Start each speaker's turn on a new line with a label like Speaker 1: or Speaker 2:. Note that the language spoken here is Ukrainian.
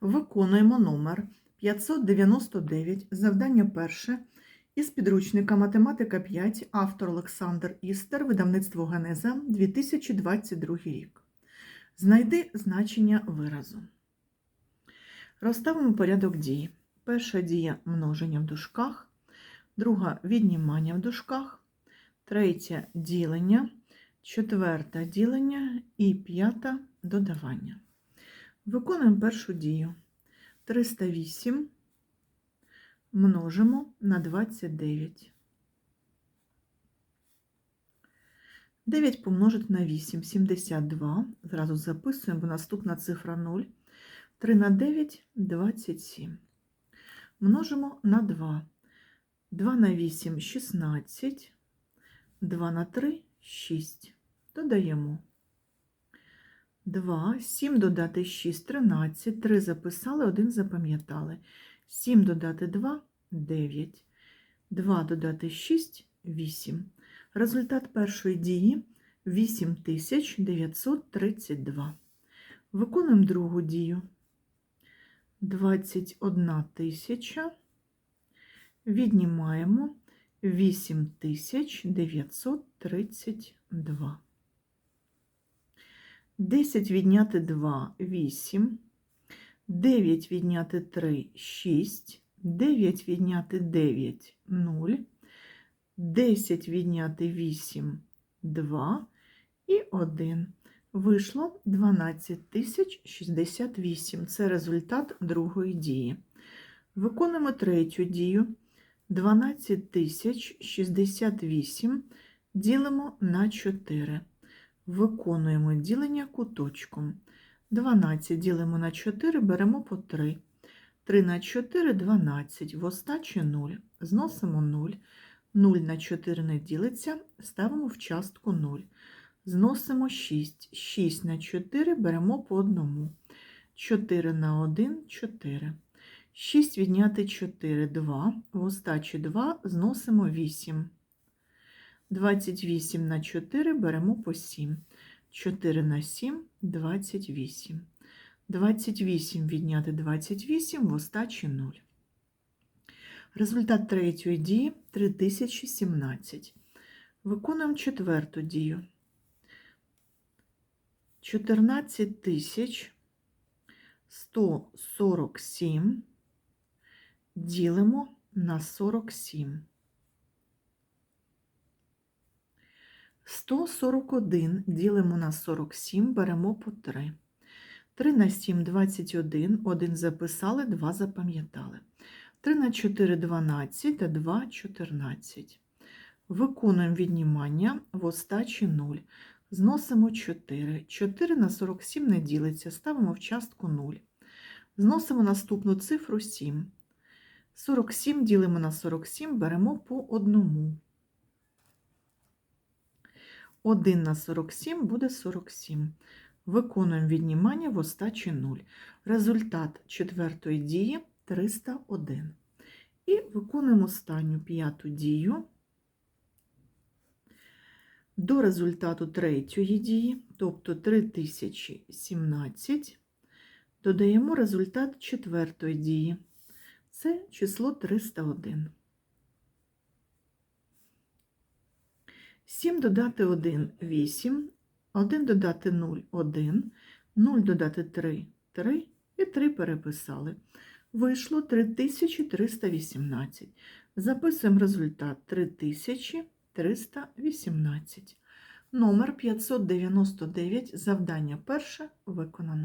Speaker 1: Виконуємо номер 599, завдання перше із підручника Математика 5, автор Олександр Істер, видавництво Генеза, 2022 рік. Знайди значення виразу. Розставимо порядок дій. Перша дія множення в дужках, друга віднімання в дужках, третя ділення, четверта ділення і п'ята додавання. Виконуємо першу дію. 308 множимо на 29. 9 помножити на 8 72. Зразу записуємо, бо наступна цифра 0. 3 на 9 27. Множимо на 2. 2 на 8 16. 2 на 3 6. Додаємо. 2, 7 додати 6, 13, 3 записали, 1 запам'ятали. 7 додати 2 9. 2 додати 6 8. Результат першої дії 8932. Виконуємо другу дію. 21 тисяча. Віднімаємо 8932. 10 відняти 2 8, 9 відняти 3 6, 9 відняти 9 0, 10 відняти 8 2 і 1. Вийшло 12068. Це результат другої дії. Виконуємо третю дію. 12068 ділимо на 4. Виконуємо ділення куточком. 12 ділимо на 4, беремо по 3. 3 на 4 12. В остачі 0. Зносимо 0. 0 на 4 не ділиться, ставимо в частку 0. Зносимо 6. 6 на 4 беремо по 1. 4 на 1 4. 6 відняти 4 2. В остачі 2 зносимо 8. 28 на 4 беремо по 7. 4 на 7 28. 28 відняти 28 в остачі 0. Результат третьої дії 3017. Виконуємо четверту дію. 14 тисяч 147 ділимо на 47. 141 ділимо на 47, беремо по 3. 3 на 7 – 21, 1 записали, 2 запам'ятали. 3 на 4 – 12 та 2 – 14. Виконуємо віднімання в остачі 0. Зносимо 4. 4 на 47 не ділиться, ставимо в частку 0. Зносимо наступну цифру 7. 47 ділимо на 47, беремо по 1. 1 на 47 буде 47. Виконуємо віднімання в остачі 0. Результат четвертої дії 301. І виконуємо останню п'яту дію. До результату третьої дії, тобто 3017, додаємо результат четвертої дії. Це число 301. 7 додати 1 – 8, 1 додати 0 – 1, 0 додати 3 – 3 і 3 переписали. Вийшло 3318. Записуємо результат 3318. Номер 599, завдання перше виконано.